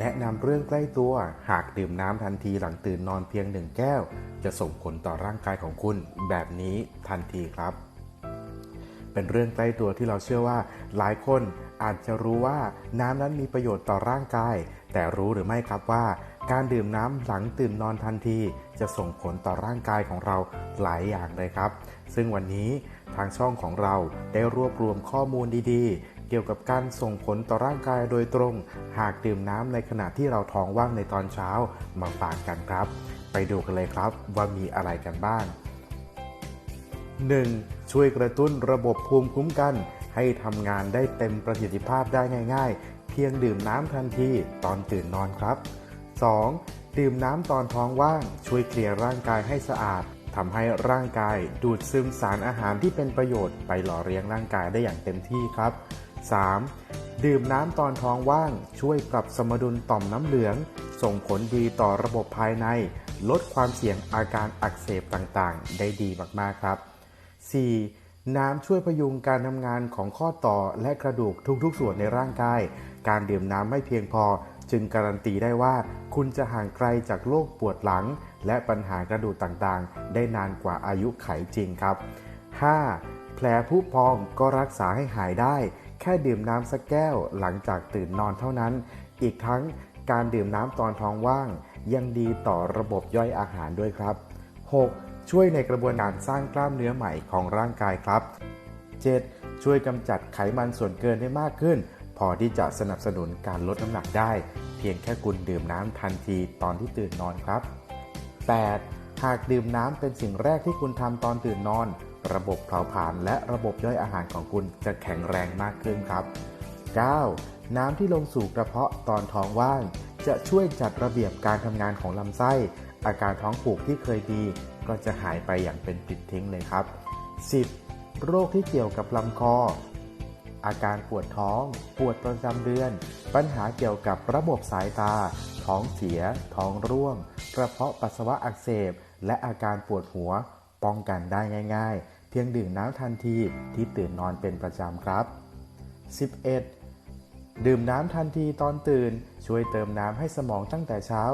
แนะนำเรื่องใกล้ตัว หากดื่มน้ำทันทีหลังตื่นนอนเพียงหนึ่งแก้ว จะส่งผลต่อร่างกายของคุณแบบนี้ทันทีครับ เป็นเรื่องใกล้ตัวที่เราเชื่อว่า หลายคนอาจจะรู้ว่าน้ำนั้นมีประโยชน์ต่อร่างกาย แต่รู้หรือไม่ครับว่า การดื่มน้ำหลังตื่นนอนทันที จะส่งผลต่อร่างกายของเราหลายอย่างเลยครับ ซึ่งวันนี้ทางช่องของเราได้รวบรวมข้อมูลดีๆเกี่ยวกับการส่งผลต่อร่างกายโดยตรง หากดื่มน้ำในขณะที่เราท้องว่างในตอนเช้ามาฝากกันครับ ไปดูกันเลยครับว่ามีอะไรกันบ้าง 1. ช่วยกระตุ้นระบบภูมิคุ้มกัน ให้ทำงานได้เต็มประสิทธิภาพได้ง่าย ๆ เพียงดื่มน้ำทันทีตอนตื่นนอนครับ 2. ดื่มน้ำตอนท้องว่าง ช่วยเคลียร์ร่างกายให้สะอาดทำให้ร่างกายดูดซึมสารอาหารที่เป็นประโยชน์ไปหล่อเลี้ยงร่างกายได้อย่างเต็มที่ครับ 3. ดื่มน้ำตอนท้องว่าง ช่วยปรับสมดุลต่อมน้ำเหลือง ส่งผลดีต่อระบบภายใน ลดความเสี่ยงอาการอักเสบต่างๆ ได้ดีมากๆครับ 4. น้ำช่วยพยุงการทำงานของข้อต่อและกระดูกทุกๆส่วนในร่างกาย การดื่มน้ำไม่เพียงพอ จึงการันตีได้ว่าคุณจะห่างไกลจากโรคปวดหลัง และปัญหากระดูกต่างๆ ได้นานกว่าอายุไขจริงครับ 5. แผลผุพองก็รักษาให้หายได้ ค่ดื่มน้ำสักแก้วหลังจากตื่นนอนเท่านั้น อีกทั้งการดื่มน้ำตอนท้องว่าง ยังดีต่อระบบย่อยอาหารด้วยครับ 6. ช่วยในกระบวนการสร้างกล้ามเนื้อใหม่ของร่างกายครับ 7. ช่วยกำจัดไขมันส่วนเกินได้มากขึ้น พอที่จะสนับสนุนการลดน้ำหนักได้ เพียงแค่คุณดื่มน้ำทันทีตอนที่ตื่นนอนครับ 8. หากดื่มน้ำเป็นสิ่งแรกที่คุณทำตอนตื่นนอน ระบบเผาผลาญและระบบย่อยอาหารของคุณจะแข็งแรงมากขึ้นครับ 9. น้ำที่ลงสู่กระเพาะตอนท้องว่าง จะช่วยจัดระเบียบการทำงานของลำไส้ อาการท้องผูกที่เคยดี ก็จะหายไปอย่างเป็นปิดทิ้งเลยครับ 10. โรคที่เกี่ยวกับลำคอ อาการปวดท้อง ปวดประจำเดือน ปัญหาเกี่ยวกับระบบสายตา ท้องเสีย ท้องร่วง กระเพาะปัสสาวะอักเสบ และอาการปวดหัว ป้องกันได้ง่าย ๆ พียงดื่มน้ำทันทีที่ตื่นนอนเป็นประจำครับ 11. ดื่มน้ำทันทีตอนตื่น ช่วยเติมน้ำให้สมองตั้งแต่เช้า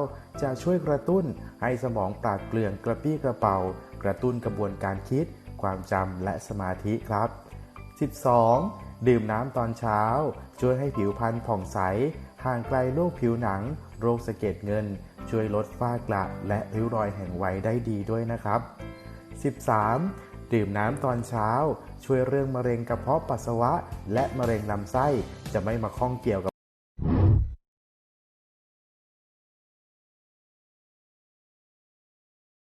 จะช่วยกระตุ้นให้สมองปราดเปลืองกระปี้กระเป๋า กระตุ้นกระบวนการคิด ความจำและสมาธิครับ 12. ดื่มน้ำตอนเช้า ช่วยให้ผิวพรรณผ่องใส ห่างไกลโรคผิวหนัง โรคสะเก็ดเงิน ช่วยลดฝ้ากระและริ้วรอยแห่งวัยได้ดีด้วยนะครับ 13. ดื่มน้ำตอนเช้า ช่วยเรื่องมะเร็งกระเพาะปัสสาวะ และมะเร็งลำไส้จะไม่มาข้องเกี่ยวกับ